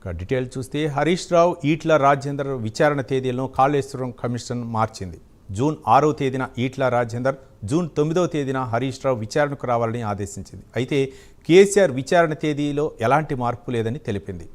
ఇక డీటెయిల్ చూస్తే హరీష్ రావు ఈట్ల రాజేందర్ విచారణ తేదీలను కాళేశ్వరం కమిషన్ మార్చింది. జూన్ ఆరో తేదీన ఈట్ల రాజేందర్ జూన్ తొమ్మిదవ తేదీన హరీష్ రావు విచారణకు రావాలని ఆదేశించింది. అయితే కేసీఆర్ విచారణ తేదీలో ఎలాంటి మార్పు లేదని తెలిపింది.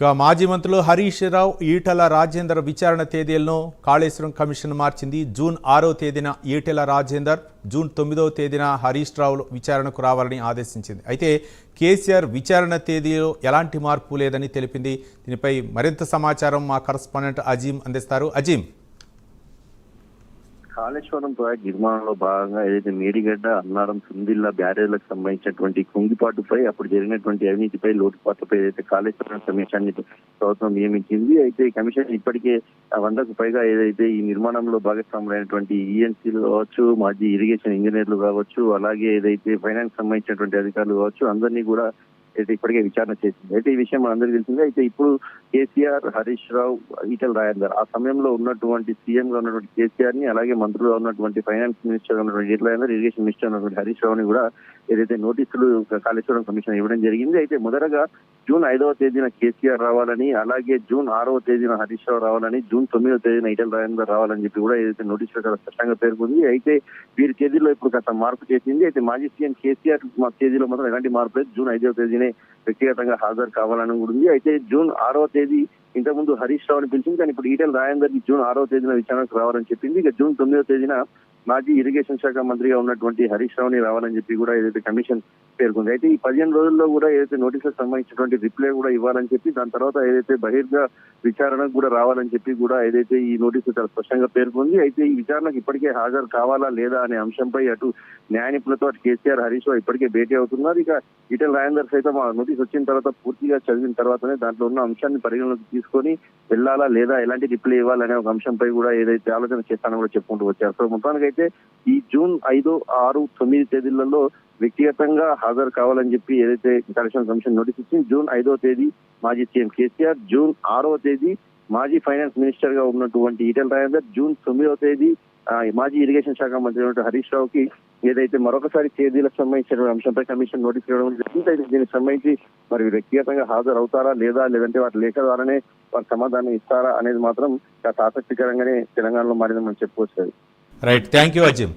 ఇక మాజీ మంత్రులు హరీష్ రావు ఈటల రాజేందర్ విచారణ తేదీలను కాళేశ్వరం కమిషన్ మార్చింది. జూన్ ఆరో తేదీన ఈటెల రాజేందర్ జూన్ తొమ్మిదవ తేదీన హరీష్ రావులు విచారణకు రావాలని ఆదేశించింది. అయితే కేసీఆర్ విచారణ తేదీలో ఎలాంటి మార్పు లేదని తెలిపింది. దీనిపై మరింత సమాచారం మా కరస్పాండెంట్ అజీం అందిస్తారు. అజీం కాళేశ్వరం ప్రాజెక్ట్ నిర్మాణంలో భాగంగా ఏదైతే మేడిగడ్డ అన్నారం సుందిల్లా బ్యారేజ్లకు సంబంధించినటువంటి కుంగిపాటుపై అప్పుడు జరిగినటువంటి అవినీతిపై లోటుపాట్లపై ఏదైతే కాళేశ్వరం కమిషన్ని ప్రభుత్వం నియమించింది అయితే ఈ కమిషన్ ఇప్పటికే వందకు పైగా ఏదైతే ఈ నిర్మాణంలో భాగస్వాములైనటువంటి ఈఎన్సీలు కావచ్చు మాజీ ఇరిగేషన్ ఇంజనీర్లు కావచ్చు అలాగే ఏదైతే ఫైనాన్స్ సంబంధించినటువంటి అధికారులు కావచ్చు అందరినీ కూడా అయితే ఇప్పటికే విచారణ చేసింది. అయితే ఈ విషయం మనందరికీ తెలిసిందే. అయితే ఇప్పుడు కేసీఆర్ హరీష్ రావు ఈటల రాజేందర్ ఆ సమయంలో ఉన్నటువంటి సీఎం గా ఉన్నటువంటి కేసీఆర్ని అలాగే మంత్రులుగా ఉన్నటువంటి ఫైనాన్స్ మినిస్టర్గా ఉన్నటువంటి ఈటల రాజేందర్ ఇరిగేషన్ మినిస్టర్ ఉన్నటువంటి హరీష్ రావుని కూడా ఏదైతే నోటీసులు కాళేశ్వరం కమిషన్ ఇవ్వడం జరిగింది. అయితే మొదటగా జూన్ ఐదవ తేదీన కేసీఆర్ రావాలని అలాగే జూన్ ఆరవ తేదీన హరీష్ రావు రావాలని జూన్ తొమ్మిదవ తేదీన ఇటల్ రాజేందర్ రావాలని చెప్పి కూడా ఏదైతే నోటీస్ ప్రకారం స్పష్టంగా పేర్కొంది. అయితే వీరి తేదీలో ఇప్పుడు కాస్త మార్పు చేసింది. అయితే మాజీ సీఎం కేసీఆర్ మా తేదీలో మాత్రం ఎలాంటి మార్పు లేదు. జూన్ ఐదవ తేదీనే వ్యక్తిగతంగా హాజరు కావాలని కూడా ఉంది. అయితే జూన్ ఆరవ తేదీ ఇంతకుముందు హరీష్ రావుని పిలిచింది. కానీ ఇప్పుడు ఈటెల్ రాజేందర్ జూన్ ఆరో తేదీన విచారణకు రావాలని చెప్పింది. ఇక జూన్ తొమ్మిదో తేదీన మాజీ ఇరిగేషన్ శాఖ మంత్రిగా ఉన్నటువంటి హరీష్ రావుని రావాలని చెప్పి కూడా ఏదైతే కమిషన్ పేర్కొంది. అయితే ఈ పదిహేను రోజుల్లో కూడా ఏదైతే నోటీసులకు సంబంధించినటువంటి రిప్లై కూడా ఇవ్వాలని చెప్పి దాని తర్వాత ఏదైతే బహిర్గ విచారణకు కూడా రావాలని చెప్పి కూడా ఏదైతే ఈ నోటీసు చాలా స్పష్టంగా పేర్కొంది అయితే ఈ విచారణకు ఇప్పటికే హాజరు కావాలా లేదా అనే అంశంపై అటు న్యాయ నిపుణులతో అటు కేసీఆర్ హరీష్ రావు ఇప్పటికే భేటీ అవుతున్నారు. ఇక ఈటెల రాజేందర్ సైతం ఆ నోటీస్ వచ్చిన తర్వాత పూర్తిగా చదివిన తర్వాతనే దాంట్లో ఉన్న అంశాన్ని పరిగణలోకి తీసుకొని వెళ్ళాలా లేదా ఎలాంటి రిప్లై ఇవ్వాలనే ఒక అంశంపై కూడా ఏదైతే ఆలోచన చేస్తానో కూడా చెప్పుకుంటూ వచ్చారు. సో మొత్తానికైతే ఈ జూన్ ఐదు ఆరు తొమ్మిది తేదీలలో వ్యక్తిగతంగా హాజరు కావాలని చెప్పి ఏదైతే కలెక్షన్ కమిషన్ నోటీస్ ఇచ్చింది జూన్ ఐదో తేదీ మాజీ సీఎం కేసీఆర్ జూన్ ఆరో తేదీ మాజీ ఫైనాన్స్ మినిస్టర్గా ఉన్నటువంటి ఈటెల రాజేందర్ జూన్ తొమ్మిదవ తేదీ ఆ, మాజీ ఇరిగేషన్ శాఖ మంత్రి హరీష్ హరీష్ రావుకి ఏదైతే మరొకసారి తేదీలకు సంబంధించిన అంశంపై కమిషన్ నోటీస్ ఇవ్వడం జరిగింది. అయితే దీనికి సంబంధించి మరి వ్యక్తిగతంగా హాజరు అవుతారా లేదా లేదంటే వాటి లేఖ ద్వారానే వారు సమాధానం ఇస్తారా అనేది మాత్రం కాస్త ఆసక్తికరంగానే తెలంగాణలో మారిందని మనం చెప్పుకోవచ్చు. Right thank you Azim